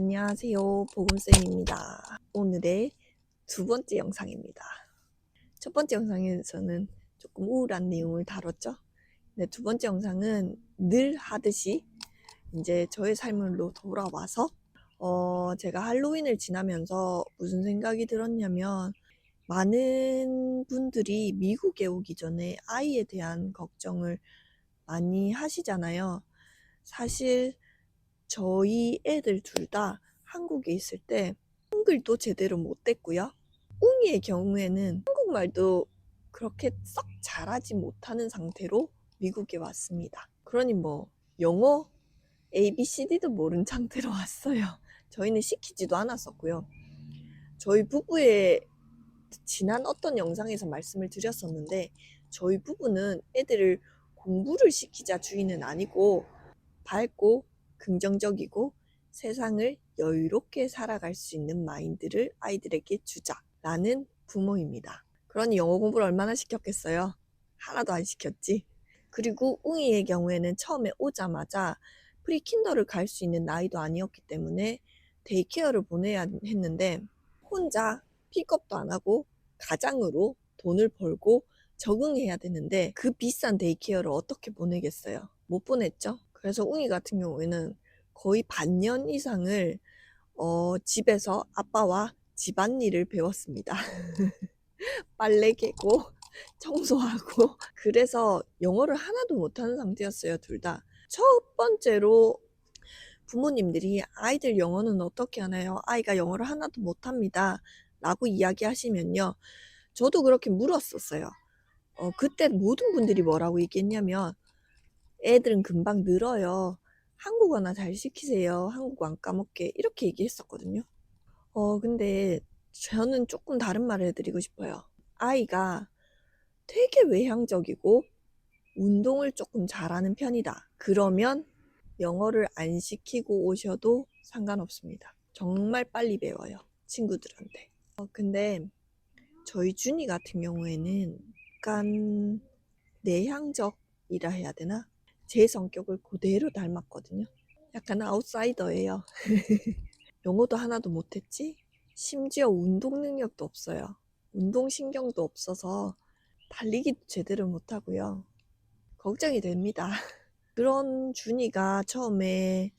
안녕하세요. 보금쌤입니다. 오늘의 두 번째 영상입니다. 첫 번째 영상에서는 조금 우울한 내용을 다뤘죠. 근데 두 번째 영상은 늘 하듯이 이제 저의 삶으로 돌아와서 어, 제가 할로윈을 지나면서 무슨 생각이 들었냐면 많은 분들이 미국에 오기 전에 아이에 대한 걱정을 많이 하시잖아요. 사실 저희 애들 둘 다 한국에 있을 때 한글도 제대로 못 됐고요. 웅이의 경우에는 한국말도 그렇게 썩 잘하지 못하는 상태로 미국에 왔습니다. 그러니 뭐 영어 ABCD도 모른 상태로 왔어요. 저희는 시키지도 않았었고요. 저희 부부의 지난 어떤 영상에서 말씀을 드렸었는데 저희 부부는 애들을 공부를 시키자 주의는 아니고 밝고 긍정적이고 세상을 여유롭게 살아갈 수 있는 마인드를 아이들에게 주자라는 부모입니다. 그러니 영어 공부를 얼마나 시켰겠어요? 하나도 안 시켰지. 그리고 웅이의 경우에는 처음에 오자마자 프리킨더를 갈 수 있는 나이도 아니었기 때문에 데이케어를 보내야 했는데 혼자 픽업도 안 하고 가장으로 돈을 벌고 적응해야 되는데 그 비싼 데이케어를 어떻게 보내겠어요? 못 보냈죠. 그래서 웅이 같은 경우에는 거의 반년 이상을 어, 집에서 아빠와 집안일을 배웠습니다. 빨래 개고 청소하고 그래서 영어를 하나도 못하는 상태였어요 둘 다. 첫 번째로 부모님들이 아이들 영어는 어떻게 하나요? 아이가 영어를 하나도 못합니다. 라고 이야기하시면요. 저도 그렇게 물었었어요. 어, 그때 모든 분들이 뭐라고 얘기했냐면 애들은 금방 늘어요. 한국어나 잘 시키세요. 한국어 안 까먹게. 이렇게 얘기했었거든요. 어, 근데 저는 조금 다른 말을 해드리고 싶어요. 아이가 되게 외향적이고 운동을 조금 잘하는 편이다. 그러면 영어를 안 시키고 오셔도 상관없습니다. 정말 빨리 배워요. 친구들한테. 어, 근데 저희 준이 같은 경우에는 약간 내향적이라 해야 되나? 제 성격을 그대로 닮았거든요. 약간 아웃사이더예요. 영어도 하나도 못했지? 심지어 운동 능력도 없어요. 운동 신경도 없어서 달리기도 제대로 못하고요. 걱정이 됩니다. 그런 준이가 처음에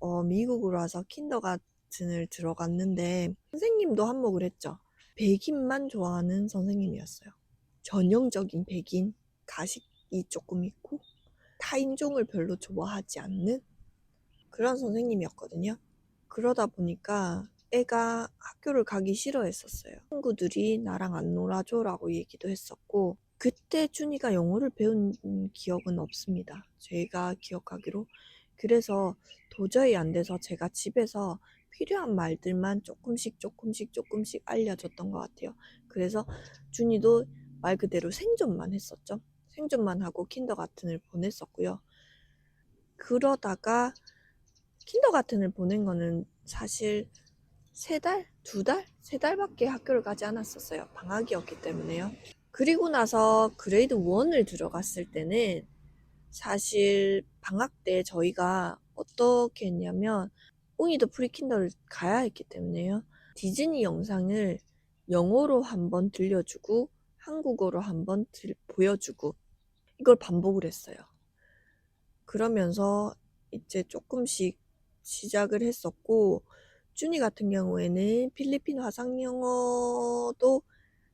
어, 미국으로 와서 킨더가튼을 들어갔는데 선생님도 한몫을 했죠. 백인만 좋아하는 선생님이었어요. 전형적인 백인, 가식이 조금 있고 타인종을 별로 좋아하지 않는 그런 선생님이었거든요. 그러다 보니까 애가 학교를 가기 싫어했었어요. 친구들이 나랑 안 놀아줘라고 얘기도 했었고 그때 준이가 영어를 배운 기억은 없습니다. 제가 기억하기로. 그래서 도저히 안 돼서 제가 집에서 필요한 말들만 조금씩 조금씩 조금씩 알려줬던 것 같아요. 그래서 준이도 말 그대로 생존만 했었죠. 생존만 하고 킨더가튼을 보냈었고요. 그러다가 킨더가튼을 보낸 거는 사실 세 달, 두 달, 세 달밖에 학교를 가지 않았었어요. 방학이었기 때문에요. 그리고 나서 그레이드 1을 들어갔을 때는 사실 방학 때 저희가 어떻게 했냐면 웅이도 프리킨더를 가야 했기 때문에요. 디즈니 영상을 영어로 한번 들려주고 한국어로 한번 보여주고 이걸 반복을 했어요. 그러면서 이제 조금씩 시작을 했었고 준이 같은 경우에는 필리핀 화상 영어도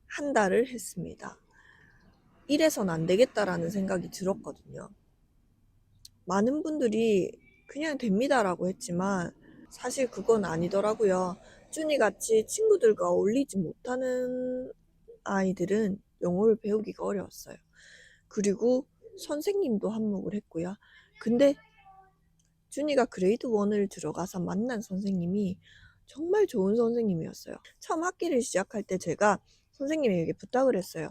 한 달을 했습니다. 이래선 안 되겠다라는 생각이 들었거든요. 많은 분들이 그냥 됩니다라고 했지만 사실 그건 아니더라고요. 준이 같이 친구들과 어울리지 못하는 아이들은 영어를 배우기가 어려웠어요. 그리고 선생님도 한몫을 했고요. 근데 준이가 그레이드 1을 들어가서 만난 선생님이 정말 좋은 선생님이었어요. 처음 학기를 시작할 때 제가 선생님에게 부탁을 했어요.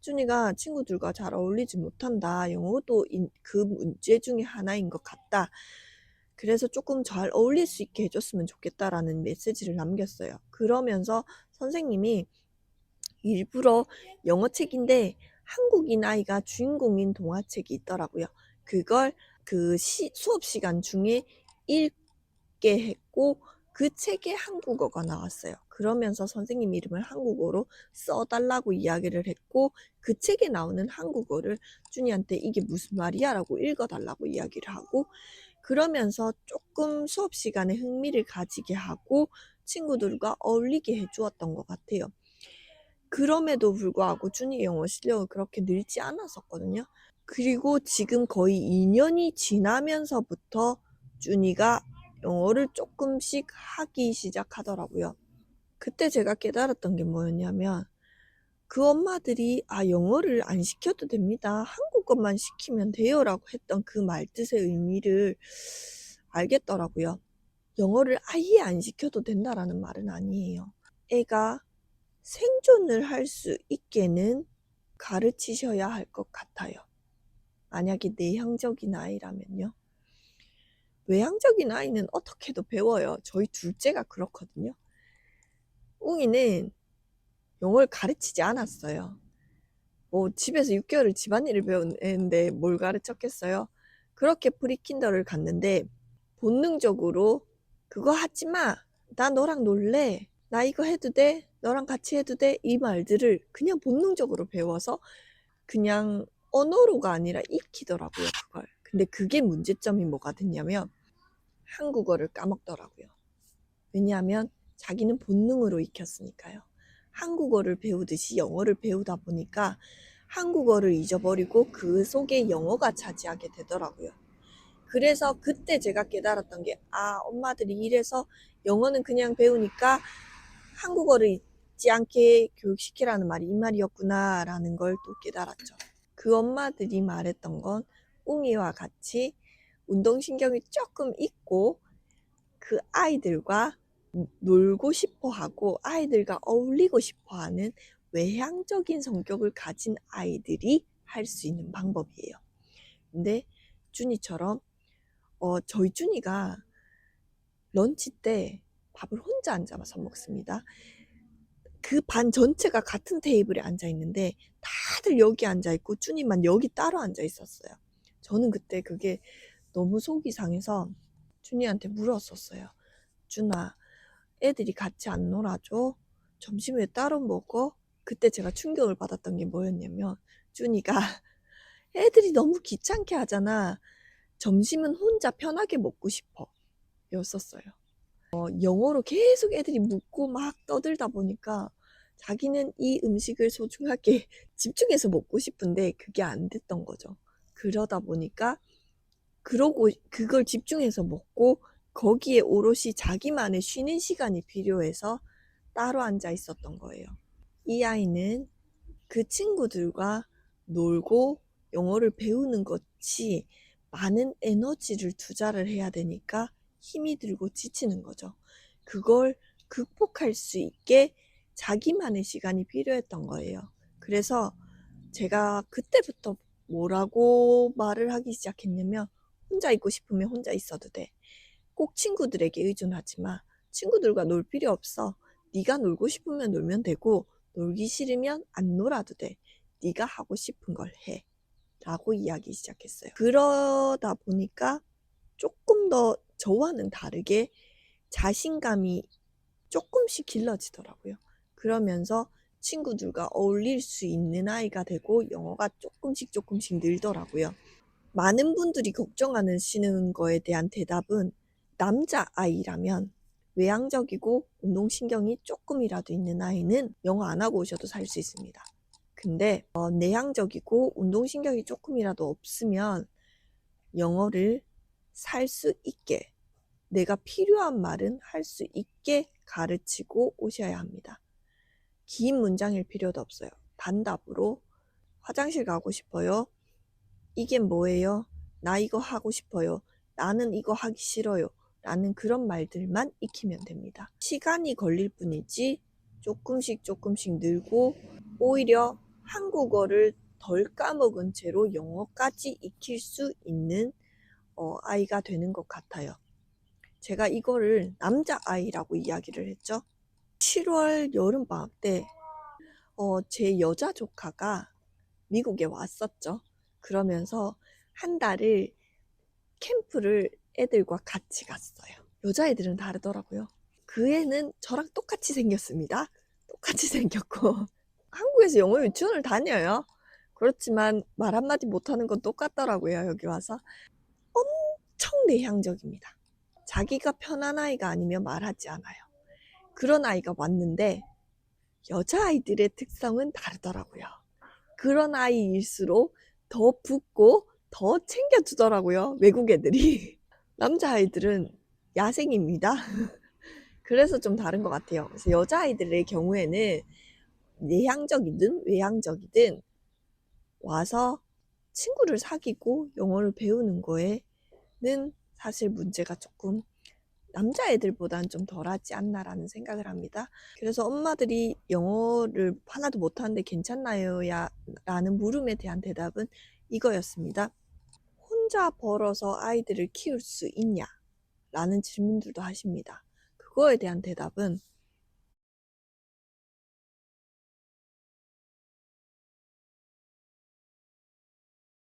준이가 친구들과 잘 어울리지 못한다. 영어도 그 문제 중에 하나인 것 같다. 그래서 조금 잘 어울릴 수 있게 해줬으면 좋겠다라는 메시지를 남겼어요. 그러면서 선생님이 일부러 영어책인데 한국인 아이가 주인공인 동화책이 있더라고요. 그걸 그 시, 수업 시간 중에 읽게 했고 그 책에 한국어가 나왔어요. 그러면서 선생님 이름을 한국어로 써달라고 이야기를 했고 그 책에 나오는 한국어를 준이한테 이게 무슨 말이야 라고 읽어달라고 이야기를 하고 그러면서 조금 수업 시간에 흥미를 가지게 하고 친구들과 어울리게 해주었던 것 같아요. 그럼에도 불구하고 준이 영어 실력은 그렇게 늘지 않았었거든요. 그리고 지금 거의 2년이 지나면서부터 준이가 영어를 조금씩 하기 시작하더라고요. 그때 제가 깨달았던 게 뭐였냐면 그 엄마들이 아 영어를 안 시켜도 됩니다. 한국어만 시키면 돼요라고 했던 그 말뜻의 의미를 알겠더라고요. 영어를 아예 안 시켜도 된다라는 말은 아니에요. 애가 생존을 할 수 있게는 가르치셔야 할 것 같아요. 만약에 내향적인 아이라면요. 외향적인 아이는 어떻게도 배워요. 저희 둘째가 그렇거든요. 웅이는 영어를 가르치지 않았어요. 뭐 집에서 6개월을 집안일을 배우는데 뭘 가르쳤겠어요? 그렇게 프리킨더를 갔는데 본능적으로 그거 하지 마. 나 너랑 놀래. 나 이거 해도 돼. 너랑 같이 해도 돼. 이 말들을 그냥 본능적으로 배워서 그냥 언어로가 아니라 익히더라고요, 그걸. 근데 그게 문제점이 뭐가 됐냐면 한국어를 까먹더라고요. 왜냐하면 자기는 본능으로 익혔으니까요. 한국어를 배우듯이 영어를 배우다 보니까 한국어를 잊어버리고 그 속에 영어가 차지하게 되더라고요. 그래서 그때 제가 깨달았던 게, 아, 엄마들이 이래서 영어는 그냥 배우니까 한국어를 잊지 않게 교육시키라는 말이 이 말이었구나라는 걸 또 깨달았죠. 그 엄마들이 말했던 건 웅이와 같이 운동신경이 조금 있고 그 아이들과 놀고 싶어 하고 아이들과 어울리고 싶어 하는 외향적인 성격을 가진 아이들이 할 수 있는 방법이에요. 근데 준이처럼 어, 저희 준이가 런치 때 밥을 혼자 앉아서 먹습니다. 그 반 전체가 같은 테이블에 앉아 있는데 다들 여기 앉아 있고 준이만 여기 따로 앉아 있었어요. 저는 그때 그게 너무 속이 상해서 준이한테 물었었어요. 준아, 애들이 같이 안 놀아줘? 점심 왜 따로 먹어? 그때 제가 충격을 받았던 게 뭐였냐면 준이가 애들이 너무 귀찮게 하잖아. 점심은 혼자 편하게 먹고 싶어. 였었어요. 어, 영어로 계속 애들이 묻고 막 떠들다 보니까 자기는 이 음식을 소중하게 집중해서 먹고 싶은데 그게 안 됐던 거죠. 그러다 보니까 그러고 그걸 집중해서 먹고 거기에 오롯이 자기만의 쉬는 시간이 필요해서 따로 앉아 있었던 거예요. 이 아이는 그 친구들과 놀고 영어를 배우는 것이 많은 에너지를 투자를 해야 되니까 힘이 들고 지치는 거죠. 그걸 극복할 수 있게 자기만의 시간이 필요했던 거예요. 그래서 제가 그때부터 뭐라고 말을 하기 시작했냐면 혼자 있고 싶으면 혼자 있어도 돼. 꼭 친구들에게 의존하지 마. 친구들과 놀 필요 없어. 네가 놀고 싶으면 놀면 되고 놀기 싫으면 안 놀아도 돼. 네가 하고 싶은 걸 해. 라고 이야기 시작했어요. 그러다 보니까 조금 더 저와는 다르게 자신감이 조금씩 길러지더라고요. 그러면서 친구들과 어울릴 수 있는 아이가 되고 영어가 조금씩 조금씩 늘더라고요. 많은 분들이 걱정하시는 거에 대한 대답은 남자 아이라면 외향적이고 운동신경이 조금이라도 있는 아이는 영어 안 하고 오셔도 살 수 있습니다. 근데 어, 내향적이고 운동신경이 조금이라도 없으면 영어를 살 수 있게 내가 필요한 말은 할 수 있게 가르치고 오셔야 합니다. 긴 문장일 필요도 없어요. 단답으로 화장실 가고 싶어요. 이게 뭐예요? 나 이거 하고 싶어요. 나는 이거 하기 싫어요. 라는 그런 말들만 익히면 됩니다. 시간이 걸릴 뿐이지 조금씩 조금씩 늘고 오히려 한국어를 덜 까먹은 채로 영어까지 익힐 수 있는 어, 아이가 되는 것 같아요. 제가 이거를 남자아이라고 이야기를 했죠. 7월 여름방학 때, 어, 제 여자 조카가 미국에 왔었죠. 그러면서 한 달을 캠프를 애들과 같이 갔어요. 여자애들은 다르더라고요. 그 애는 저랑 똑같이 생겼습니다. 똑같이 생겼고 한국에서 영어 유치원을 다녀요. 그렇지만 말 한마디 못하는 건 똑같더라고요. 여기 와서 엄청 내향적입니다. 자기가 편한 아이가 아니면 말하지 않아요. 그런 아이가 왔는데 여자아이들의 특성은 다르더라고요. 그런 아이일수록 더 붙고 더 챙겨주더라고요. 외국 애들이. 남자아이들은 야생입니다. 그래서 좀 다른 것 같아요. 그래서 여자아이들의 경우에는 내향적이든 외향적이든 와서 친구를 사귀고 영어를 배우는 거에 는 사실 문제가 조금 남자애들보다는 좀 덜하지 않나라는 생각을 합니다. 그래서 엄마들이 영어를 하나도 못하는데 괜찮나요? 야, 라는 물음에 대한 대답은 이거였습니다. 혼자 벌어서 아이들을 키울 수 있냐? 라는 질문들도 하십니다. 그거에 대한 대답은